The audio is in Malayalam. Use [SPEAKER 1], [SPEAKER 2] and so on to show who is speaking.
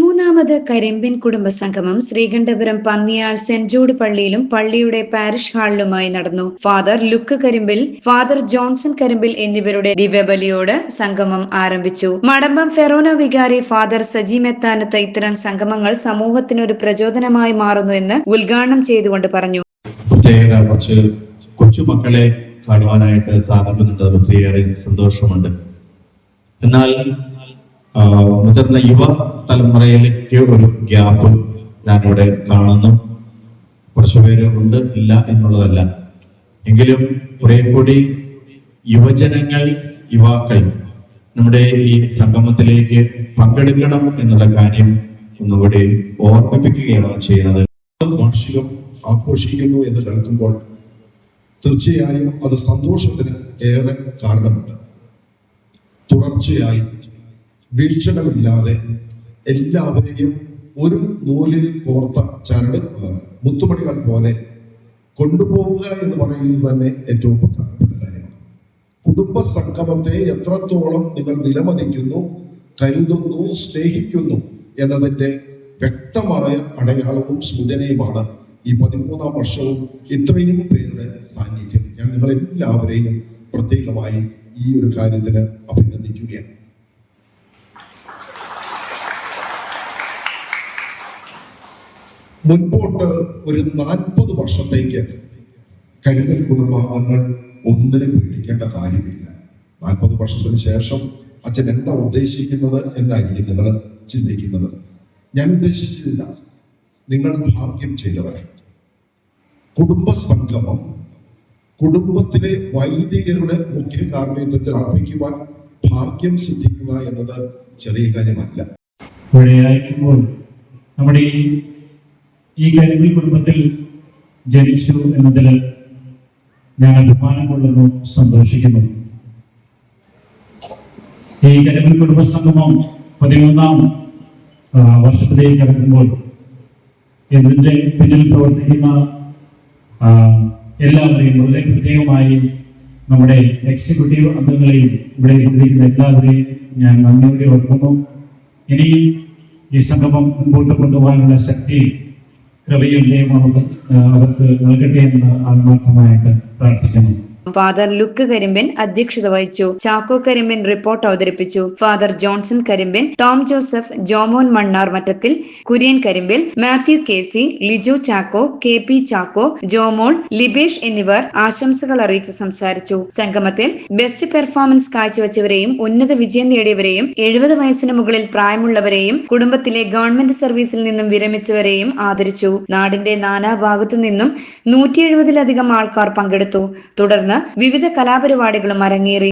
[SPEAKER 1] മൂന്നാമത് കരിമ്പിൻ കുടുംബ സംഗമം ശ്രീകണ്ഠപുരം പന്നിയാൽ സെന്റ് ജൂഡ് പള്ളിയിലും പള്ളിയുടെ പാരിഷ് ഹാളിലുമായി നടന്നു. Father Luke Karimpil father Johnson Karimpil എന്നിവരുടെ ദിവ്യബലിയോട് സംഗമം ആരംഭിച്ചു. മടമ്പം ഫെറോന വികാരി ഫാദർ സജി മെത്താനത്ത് ഇത്തരം സംഗമങ്ങൾ സമൂഹത്തിനൊരു പ്രചോദനമായി മാറുന്നു എന്ന് ഉദ്ഘാടനം ചെയ്തുകൊണ്ട് പറഞ്ഞു.
[SPEAKER 2] കൊച്ചുമക്കളെ കാണുവാനായിട്ട് സാധിക്കുന്നുണ്ട്. ഒത്തിരിയേറെ സന്തോഷമുണ്ട്. എന്നാൽ മുതിർന്ന യുവ തലമുറയിലേക്ക് ഒരു ഗ്യാപ്പ് ഞാനിവിടെ കാണുന്നു. കുറച്ചുപേര് ഉണ്ട് ഇല്ല എന്നുള്ളതല്ല. എങ്കിലും കുറെ കൂടി യുവജനങ്ങൾ യുവാക്കൾ നമ്മുടെ ഈ സംഗമത്തിലേക്ക് പങ്കെടുക്കണം എന്നുള്ള കാര്യം ഒന്നുകൂടി ഓർമ്മിപ്പിക്കുകയാണ് ചെയ്യുന്നത്.
[SPEAKER 3] വാർഷികം ആഘോഷിക്കുന്നു എന്ന് കേൾക്കുമ്പോൾ തീർച്ചയായും അത് സന്തോഷത്തിന് ഏറെ കാരണമുണ്ട്. തുടർച്ചയായി വീഴ്ചകളില്ലാതെ എല്ലാവരെയും ഒരു നൂലിൽ കോർത്ത ചരട് മുത്തുമണികൾ പോലെ കൊണ്ടുപോവുക എന്ന് പറയുന്നത് തന്നെ ഏറ്റവും പ്രധാനപ്പെട്ട കാര്യമാണ്. കുടുംബ സംഗമത്തെ എത്രത്തോളം നിങ്ങൾ വിലമതിക്കുന്നു കരുതുന്നു സ്നേഹിക്കുന്നു എന്നതിന്റെ വ്യക്തമായ അടയാളവും സൂചനയുമാണ് ഈ പതിമൂന്നാം വർഷവും ഇത്രയും പേരുടെ സാന്നിധ്യം. ഞാൻ നിങ്ങളെല്ലാവരെയും പ്രത്യേകമായി ഈ ഒരു കാര്യത്തിന് അഭിനന്ദിക്കുകയാണ്. മുൻപോട്ട് ഒരു നാൽപ്പത് വർഷത്തേക്ക് കരുതൽ കുടുംബാംഗങ്ങൾ ഒന്നിനും പേടിക്കേണ്ട കാര്യമില്ല. നാൽപ്പത് വർഷത്തിന് ശേഷം അച്ഛൻ എന്താ ഉദ്ദേശിക്കുന്നത് എന്നായിരിക്കും നിങ്ങൾ ചിന്തിക്കുന്നത്. ഞാൻ ഉദ്ദേശിച്ചിട്ടില്ല. നിങ്ങൾ ഭാഗ്യം ചെയ്തവർ കുടുംബ സംഗമം കുടുംബത്തിലെ വൈദികരുടെ മുഖ്യ കാർമ്മികത്വത്തിൽ അർപ്പിക്കുവാൻ ഭാഗ്യം സിദ്ധിക്കുക എന്നത് ചെറിയ കാര്യമല്ല.
[SPEAKER 4] നമ്മുടെ ഈ ഈ കരിമിൽ കുടുംബത്തിൽ ജനിച്ചു എന്നതിൽ ഞാൻ അഭിമാനം കൊള്ളുന്നു സന്തോഷിക്കുന്നു. ഈ കരിമിൽ കുടുംബ സംഗമം പതിമൂന്നാം വർഷത്തിലേക്ക് കടക്കുമ്പോൾ ഇതിന്റെ പിന്നിൽ പ്രവർത്തിക്കുന്ന എല്ലാവരെയും വളരെ പ്രത്യേകമായി നമ്മുടെ എക്സിക്യൂട്ടീവ് അംഗങ്ങളെയും ഇവിടെ ഇരിക്കുന്ന എല്ലാവരെയും ഞാൻ നന്ദിയോടെ ഓർക്കുന്നു. ഇനിയും ഈ സംഗമം മുമ്പോട്ട് കൊണ്ടുപോകാനുള്ള ശക്തി കൃപയും ദൈവം അവർക്ക് നൽകട്ടെ എന്ന് ആത്മാർത്ഥമായിട്ട് പ്രാർത്ഥിക്കുന്നു.
[SPEAKER 1] ഫാദർ ലുക്ക് കരിമ്പൻ അധ്യക്ഷത വഹിച്ചു. ചാക്കോ കരിമ്പൻ റിപ്പോർട്ട് അവതരിപ്പിച്ചു. Father Johnson Karimpan Tom Joseph Jomon Mannarmattathil Kurian Karimpil Mathew K C Liju Chacko K P Chacko Jomol Libesh എന്നിവർ ആശംസകൾ അറിയിച്ച് സംസാരിച്ചു. സംഗമത്തിൽ ബെസ്റ്റ് പെർഫോമൻസ് കാഴ്ചവെച്ചവരെയും ഉന്നത വിജയം നേടിയവരെയും എഴുപത് വയസ്സിന് മുകളിൽ പ്രായമുള്ളവരെയും കുടുംബത്തിലെ ഗവൺമെന്റ് സർവീസിൽ നിന്നും വിരമിച്ചവരെയും ആദരിച്ചു. നാടിന്റെ നാനാഭാഗത്തു നിന്നും നൂറ്റി എഴുപതിലധികം ആൾക്കാർ പങ്കെടുത്തു. വിവിധ കലാപരിപാടികളും അരങ്ങേറി